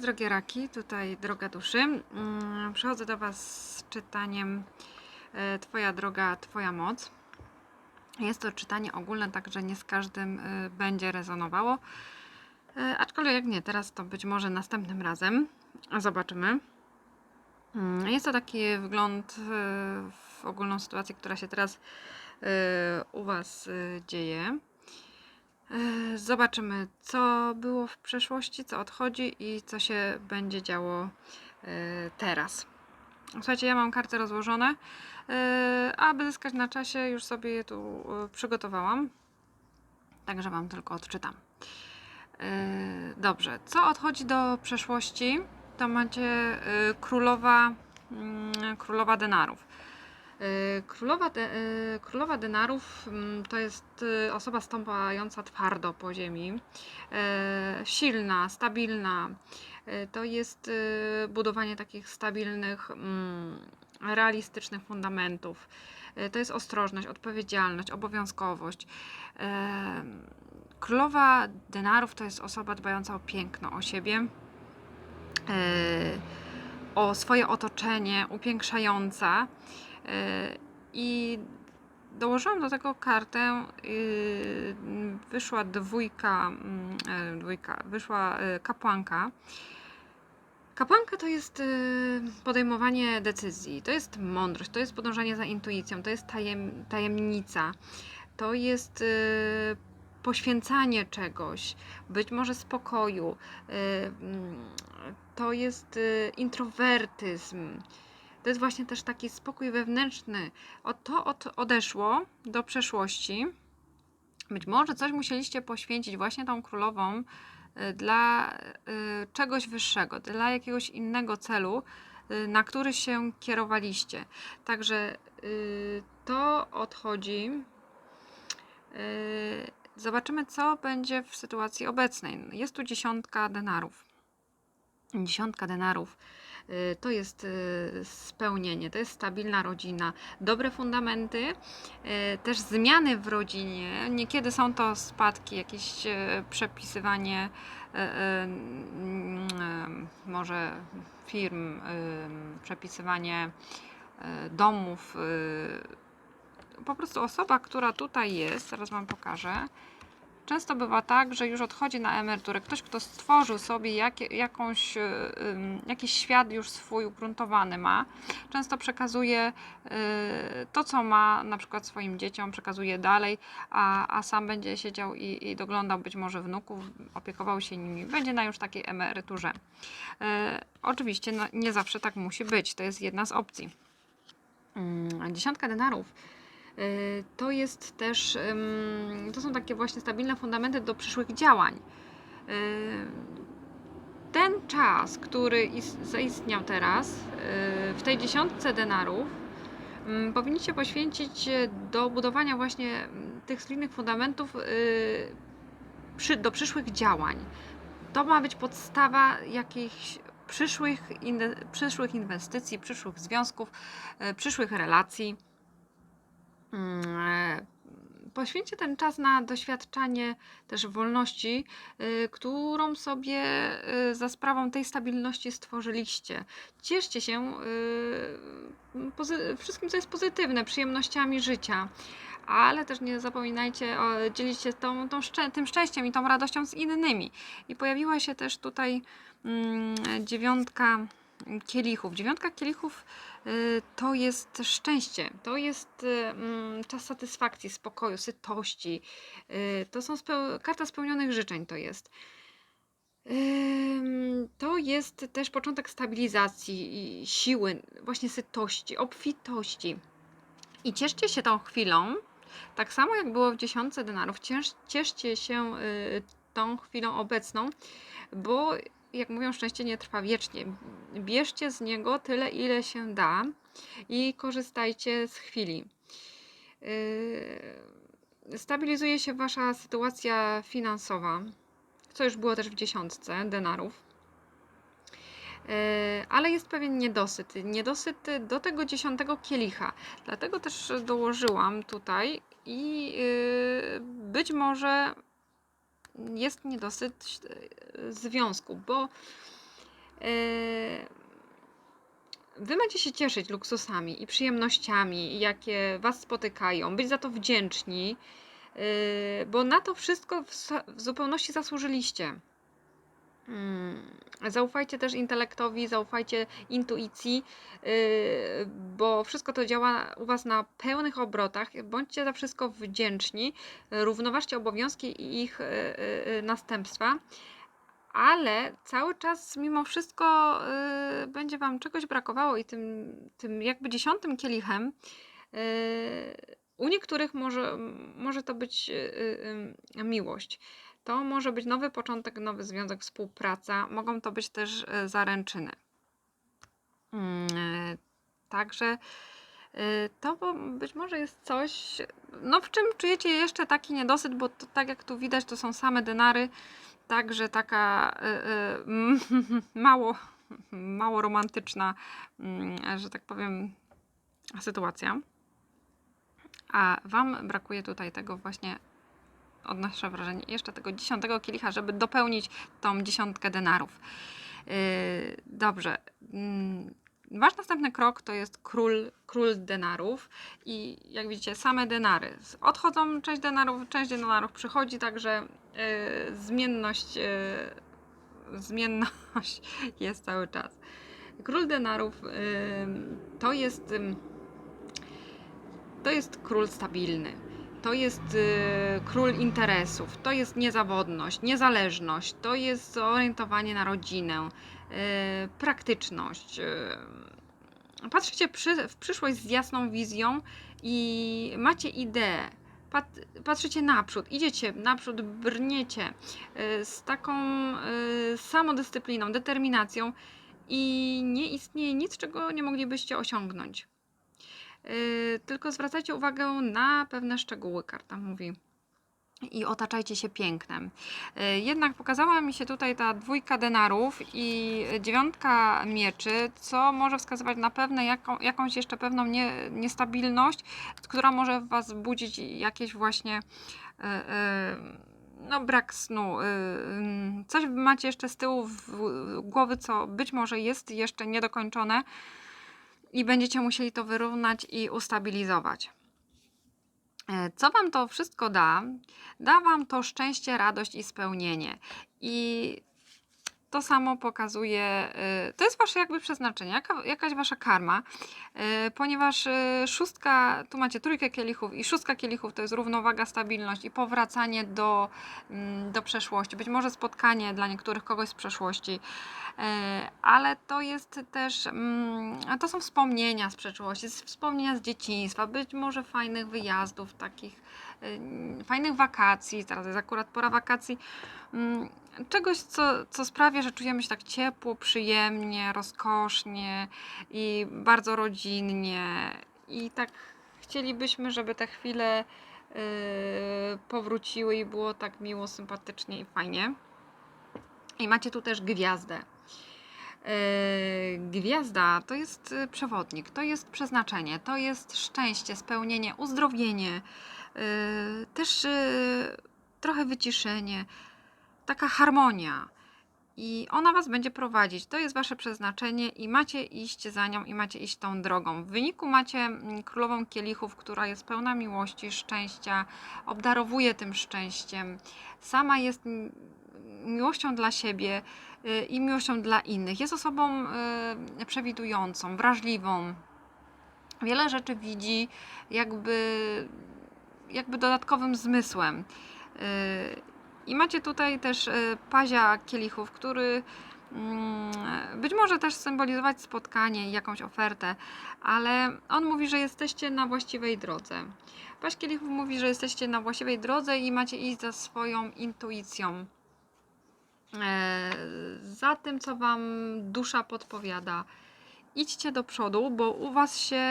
Cześć drogie raki, tutaj droga duszy. Mm, Przychodzę do Was z czytaniem e, Twoja droga, Twoja moc. Jest to czytanie ogólne, także nie z każdym e, będzie rezonowało. E, Aczkolwiek jak nie, teraz to być może następnym razem. Zobaczymy. Mm, Jest to taki wgląd w ogólną sytuację, która się teraz u Was dzieje. E, Zobaczymy, co było w przeszłości, co odchodzi i co się będzie działo e, teraz. Słuchajcie, ja mam karty rozłożone, e, aby zyskać na czasie, już sobie je tu przygotowałam. Także Wam tylko odczytam. Dobrze, co odchodzi do przeszłości, to macie królowa, mm, królowa denarów. E, Królowa, de, e, królowa denarów mm, to jest e, osoba stąpająca twardo po ziemi, e, silna, stabilna. To jest e, budowanie takich stabilnych, mm, realistycznych fundamentów. To jest ostrożność, odpowiedzialność, obowiązkowość. Królowa denarów to jest osoba dbająca o piękno, o siebie, o swoje otoczenie, upiększająca. E, I dołożyłam do tego kartę. y, Wyszła dwójka, mm, e, dwójka wyszła e, kapłanka. Kapłanka to jest y, podejmowanie decyzji, to jest mądrość, to jest podążanie za intuicją, to jest tajem, tajemnica, to jest y, poświęcanie czegoś, być może spokoju, mm, to jest introwertyzm. To jest właśnie też taki spokój wewnętrzny. O to od, odeszło do przeszłości. Być może coś musieliście poświęcić właśnie tą królową y, dla y, czegoś wyższego, dla jakiegoś innego celu, y, na który się kierowaliście. Także to odchodzi. Zobaczymy, co będzie w sytuacji obecnej. Jest tu dziesiątka denarów. Dziesiątka denarów to jest y, spełnienie, to jest stabilna rodzina, dobre fundamenty, y, też zmiany w rodzinie. Niekiedy są to spadki, jakieś y, przepisywanie y, y, mm, może firm, y, przepisywanie y, domów. y, Po prostu osoba, która tutaj jest, zaraz Wam pokażę. Często bywa tak, że już odchodzi na emeryturę. Ktoś, kto stworzył sobie jakie, jakąś, ym, jakiś świat już swój ugruntowany ma, często przekazuje y, to, co ma na przykład swoim dzieciom, przekazuje dalej, a, a sam będzie siedział i, i doglądał być może wnuków, opiekował się nimi. Będzie na już takiej emeryturze. Y, oczywiście no, nie zawsze tak musi być. To jest jedna z opcji. Mm, Dziesiątka denarów to jest też, to są takie właśnie stabilne fundamenty do przyszłych działań. Y, Ten czas, który is- zaistniał teraz y, w tej dziesiątce denarów, powinniście poświęcić y, do budowania właśnie tych solidnych fundamentów y, do przyszłych działań. To ma być podstawa jakichś przyszłych, inwe- przyszłych inwestycji, przyszłych związków, y, przyszłych relacji. Mm, e, Poświęćcie ten czas na doświadczanie też wolności, y, którą sobie y, za sprawą tej stabilności stworzyliście. Cieszcie się y, wszystkim, co jest pozytywne, przyjemnościami życia. Ale też nie zapominajcie dzielić się tą, tą szczę- tym szczęściem i tą radością z innymi. I pojawiła się też tutaj mm, dziewiątka kielichów. Dziewiątka kielichów y, to jest szczęście, to jest y, mm, czas satysfakcji, spokoju, sytości. Y, To są speł- karta spełnionych życzeń to jest. To jest też początek stabilizacji siły, właśnie sytości, obfitości. I cieszcie się tą chwilą, tak samo jak było w dziesiątce denarów, ciesz, cieszcie się tą chwilą obecną, bo jak mówią, szczęście nie trwa wiecznie. Bierzcie z niego tyle, ile się da i korzystajcie z chwili. Yy, Stabilizuje się wasza sytuacja finansowa, co już było też w dziesiątce denarów. Yy, Ale jest pewien niedosyt. Niedosyt do tego dziesiątego kielicha. Dlatego też dołożyłam tutaj i yy, być może jest niedosyt związku, bo Wy macie się cieszyć luksusami i przyjemnościami, jakie Was spotykają, być za to wdzięczni, yy, bo na to wszystko w, zupełności zasłużyliście. Mm, Zaufajcie też intelektowi, zaufajcie intuicji, yy, bo wszystko to działa u Was na pełnych obrotach. Bądźcie za wszystko wdzięczni, równoważcie obowiązki i ich yy, yy, następstwa, ale cały czas mimo wszystko yy, będzie Wam czegoś brakowało i tym, tym jakby dziesiątym kielichem. yy, U niektórych może, może to być yy, miłość. To może być nowy początek, nowy związek, współpraca. Mogą to być też zaręczyny. Mm, Także to być może jest coś, no w czym czujecie jeszcze taki niedosyt, bo to, tak jak tu widać, to są same denary, także taka e, e, mało, mało romantyczna, mm, że tak powiem, sytuacja. A Wam brakuje tutaj tego właśnie odnoszę wrażenie, jeszcze tego dziesiątego kielicha, żeby dopełnić tą dziesiątkę denarów. Yy, dobrze. Wasz następny krok to jest król, król denarów i jak widzicie same denary. Odchodzą część denarów, część denarów przychodzi, także yy, zmienność, yy, zmienność jest cały czas. Król denarów yy, to jest ym, to jest król stabilny. To jest y, król interesów, to jest niezawodność, niezależność, to jest zorientowanie na rodzinę, y, praktyczność. Y, patrzycie w przyszłość z jasną wizją i macie ideę. Pat, patrzycie naprzód, idziecie naprzód, brniecie z taką samodyscypliną, determinacją i nie istnieje nic, czego nie moglibyście osiągnąć. Yy, tylko zwracajcie uwagę na pewne szczegóły, karta mówi. I otaczajcie się pięknem. Yy, Jednak pokazała mi się tutaj ta dwójka denarów i dziewiątka mieczy, co może wskazywać na pewne jaką, jakąś jeszcze pewną nie, niestabilność, która może w Was budzić jakieś właśnie yy, no, brak snu. Coś macie jeszcze z tyłu głowy, co być może jest jeszcze niedokończone i będziecie musieli to wyrównać i ustabilizować. E, Co Wam to wszystko da? Da Wam to szczęście, radość i spełnienie. I to samo pokazuje, e, to jest Wasze jakby przeznaczenie, jaka, jakaś Wasza karma, e, ponieważ e, szóstka, tu macie trójkę kielichów i szóstka kielichów to jest równowaga, stabilność i powracanie do, mm, do przeszłości. Być może spotkanie dla niektórych kogoś z przeszłości, ale to jest też, mm, to są wspomnienia z przeszłości, wspomnienia z dzieciństwa, być może fajnych wyjazdów, takich y, fajnych wakacji, teraz jest akurat pora wakacji, mm, czegoś, co, co sprawia, że czujemy się tak ciepło, przyjemnie, rozkosznie i bardzo rodzinnie i tak chcielibyśmy, żeby te chwile y, powróciły i było tak miło, sympatycznie i fajnie. I macie tu też gwiazdę. Yy, Gwiazda to jest y, przewodnik, to jest przeznaczenie, to jest szczęście, spełnienie, uzdrowienie, też y, trochę wyciszenie, taka harmonia. I ona Was będzie prowadzić. To jest Wasze przeznaczenie i macie iść za nią i macie iść tą drogą. W wyniku macie mm, królową kielichów, która jest pełna miłości, szczęścia, obdarowuje tym szczęściem. Sama jest mm, miłością dla siebie y, i miłością dla innych. Jest osobą y, przewidującą, wrażliwą. Wiele rzeczy widzi jakby, jakby dodatkowym zmysłem. Y, I macie tutaj też y, pazia kielichów, który mm, być może też symbolizować spotkanie jakąś ofertę, ale on mówi, że jesteście na właściwej drodze. Paź kielichów mówi, że jesteście na właściwej drodze i macie iść za swoją intuicją e, za tym, co Wam dusza podpowiada. Idźcie do przodu, bo u Was się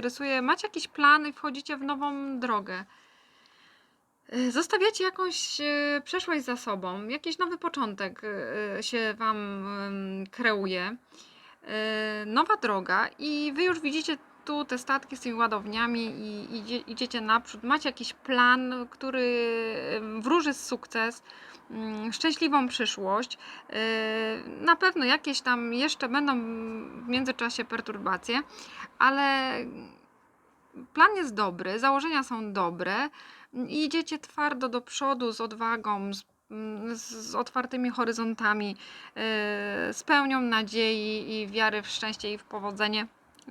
rysuje, macie jakiś plan i wchodzicie w nową drogę. E, Zostawiacie jakąś e, przeszłość za sobą, jakiś nowy początek e, się Wam kreuje, nowa droga i Wy już widzicie tu te statki z tymi ładowniami i idzie, idziecie naprzód. Macie jakiś plan, który wróży sukces mm, szczęśliwą przyszłość. Na pewno jakieś tam jeszcze będą w międzyczasie perturbacje, ale plan jest dobry, założenia są dobre idziecie twardo do przodu z odwagą, z, mm, z, otwartymi horyzontami, yy, z pełnią nadziei i wiary w szczęście i w powodzenie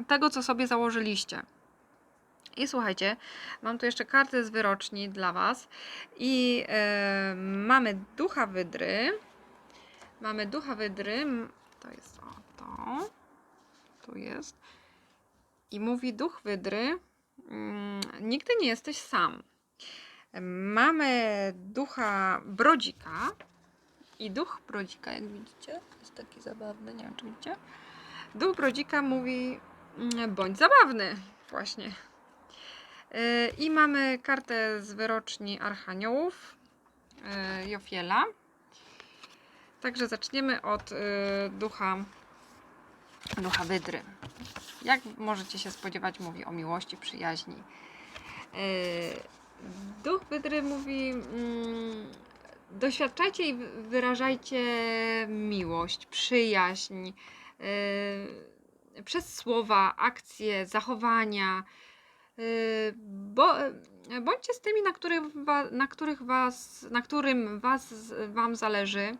tego, co sobie założyliście. I słuchajcie, mam tu jeszcze karty z wyroczni dla Was. I e, mamy ducha wydry. Mamy ducha wydry. To jest o to. Tu jest. I mówi duch wydry. mm, Nigdy nie jesteś sam. Mamy ducha brodzika. I duch brodzika, jak widzicie, jest taki zabawny, nie wiem czy widzicie. Duch brodzika mówi mm, bądź zabawny, właśnie. Yy, I mamy kartę z wyroczni Archaniołów yy, Jofiela. Także zaczniemy od yy, ducha, ducha Wydry. Jak możecie się spodziewać, mówi o miłości, przyjaźni. Duch Wydry mówi: mm, doświadczajcie i wy- wyrażajcie miłość, przyjaźń yy, przez słowa, akcje, zachowania. Yy, Bo, bądźcie z tymi, na których, na których was, na którym was, wam zależy.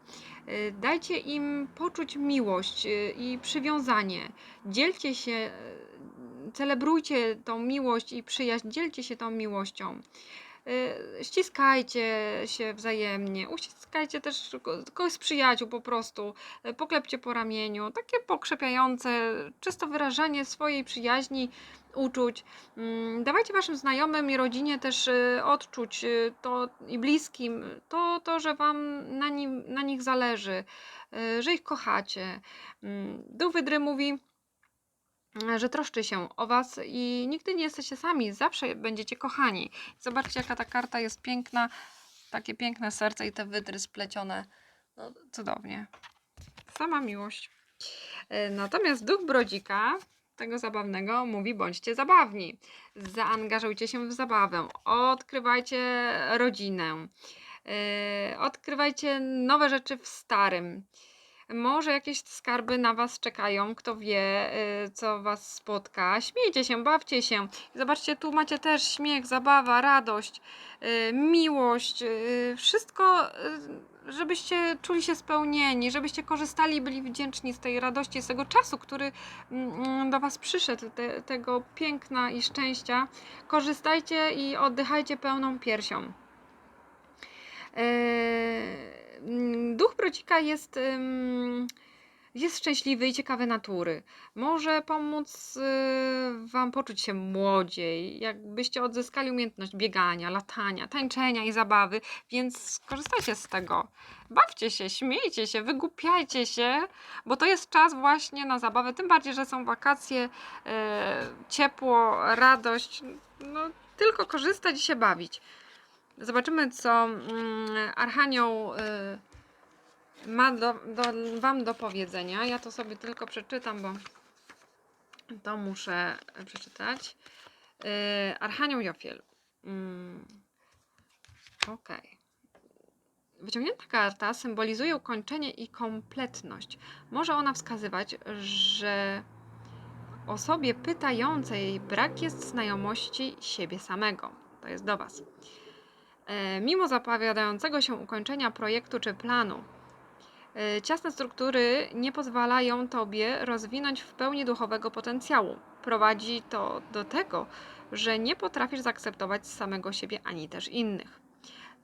Yy, Dajcie im poczuć miłość yy, i przywiązanie. Dzielcie się, celebrujcie tą miłość i przyjaźń, dzielcie się tą miłością. Yy, Ściskajcie się wzajemnie, uściskajcie też ko- kogoś z przyjaciół po prostu, Yy, poklepcie po ramieniu, takie pokrzepiające, czysto wyrażanie swojej przyjaźni, uczuć. Mm, Dawajcie waszym znajomym i rodzinie też y, odczuć y, to i bliskim to, to że wam na, nim, na nich zależy, y, że ich kochacie. Mm, Duch Wydry mówi, y, że troszczy się o was i nigdy nie jesteście sami, zawsze będziecie kochani. Zobaczcie, jaka ta karta jest piękna, takie piękne serce i te wydry splecione. No, cudownie. Sama miłość. Y, Natomiast duch brodzika, tego zabawnego, mówi bądźcie zabawni. Zaangażujcie się w zabawę. Odkrywajcie rodzinę. Yy, odkrywajcie nowe rzeczy w starym. Może jakieś skarby na Was czekają, kto wie, yy, co Was spotka. Śmiejcie się, bawcie się. Zobaczcie, tu macie też śmiech, zabawa, radość, yy, miłość, yy, wszystko, żebyście czuli się spełnieni, żebyście korzystali i byli wdzięczni z tej radości, z tego czasu, który mm, do Was przyszedł, te, tego piękna i szczęścia. Korzystajcie i oddychajcie pełną piersią. Duch Brocika jest, jest szczęśliwy i ciekawy natury. Może pomóc y, Wam poczuć się młodziej, jakbyście odzyskali umiejętność biegania, latania, tańczenia i zabawy, więc skorzystajcie z tego. Bawcie się, śmiejcie się, wygłupiajcie się, bo to jest czas właśnie na zabawę, tym bardziej, że są wakacje, e, ciepło, radość. No, tylko korzystać i się bawić. Zobaczymy, co mm, Archanioł y, ma do, do, Wam do powiedzenia. Ja to sobie tylko przeczytam, bo to muszę przeczytać. Y, Archanioł Jofiel. Mm, Okej. Wyciągnięta karta symbolizuje ukończenie i kompletność. Może ona wskazywać, że osobie pytającej brak jest znajomości siebie samego. To jest do Was. E, Mimo zapowiadającego się ukończenia projektu czy planu, e, ciasne struktury nie pozwalają Tobie rozwinąć w pełni duchowego potencjału. Prowadzi to do tego, że nie potrafisz zaakceptować samego siebie ani też innych.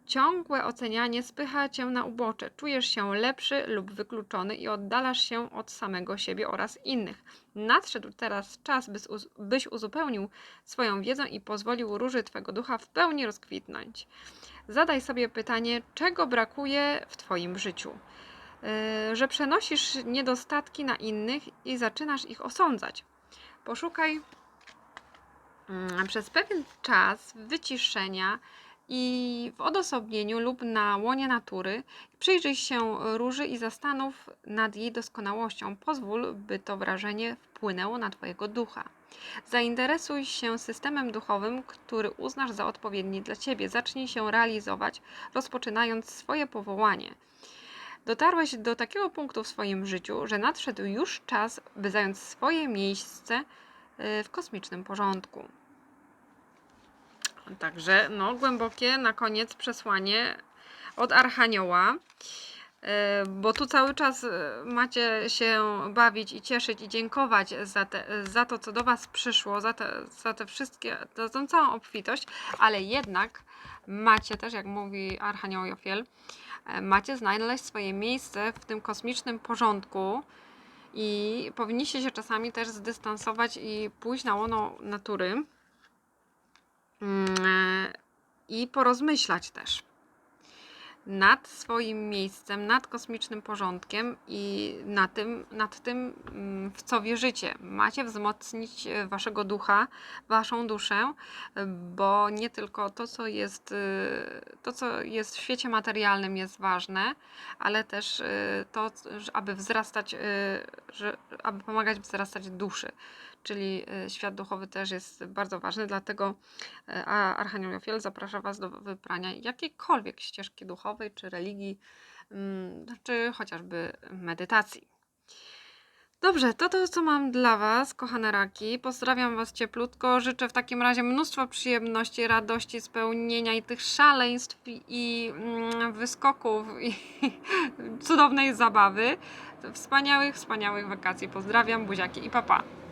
Ciągłe ocenianie spycha Cię na ubocze. Czujesz się lepszy lub wykluczony i oddalasz się od samego siebie oraz innych. Nadszedł teraz czas, byś uz- byś uzupełnił swoją wiedzę i pozwolił róży Twego ducha w pełni rozkwitnąć. Zadaj sobie pytanie, czego brakuje w Twoim życiu. Yy, Że przenosisz niedostatki na innych i zaczynasz ich osądzać. Poszukaj mm, przez pewien czas wyciszenia i w odosobnieniu lub na łonie natury przyjrzyj się róży i zastanów nad jej doskonałością. Pozwól, by to wrażenie wpłynęło na Twojego ducha. Zainteresuj się systemem duchowym, który uznasz za odpowiedni dla Ciebie. Zacznij się realizować, rozpoczynając swoje powołanie. Dotarłeś do takiego punktu w swoim życiu, że nadszedł już czas, by zająć swoje miejsce y, w kosmicznym porządku. Także, no, głębokie na koniec przesłanie od Archanioła. E, Bo tu cały czas e, macie się bawić i cieszyć i dziękować za, te, za to, co do Was przyszło, za te, za te wszystkie, za tą całą obfitość, ale jednak macie też, jak mówi Archanioł Jofiel, e, macie znaleźć swoje miejsce w tym kosmicznym porządku i powinniście się czasami też zdystansować i pójść na łono natury i porozmyślać też nad swoim miejscem, nad kosmicznym porządkiem i na tym, nad tym, mm, w co wierzycie. Macie wzmocnić e, waszego ducha, waszą duszę, e, bo nie tylko to, co jest, e, to, co jest w świecie materialnym jest ważne, ale też to, aby wzrastać, aby pomagać wzrastać duszy. Czyli świat duchowy też jest bardzo ważny, dlatego Archanioł Jofiel zaprasza Was do wybrania jakiejkolwiek ścieżki duchowej, czy religii, mm, czy chociażby medytacji. Dobrze, to to, co mam dla Was, kochane raki. Pozdrawiam Was cieplutko. Życzę w takim razie mnóstwo przyjemności, radości, spełnienia i tych szaleństw i mm, wyskoków i cudownej zabawy. Wspaniałych, wspaniałych wakacji. Pozdrawiam, buziaki i papa. Pa.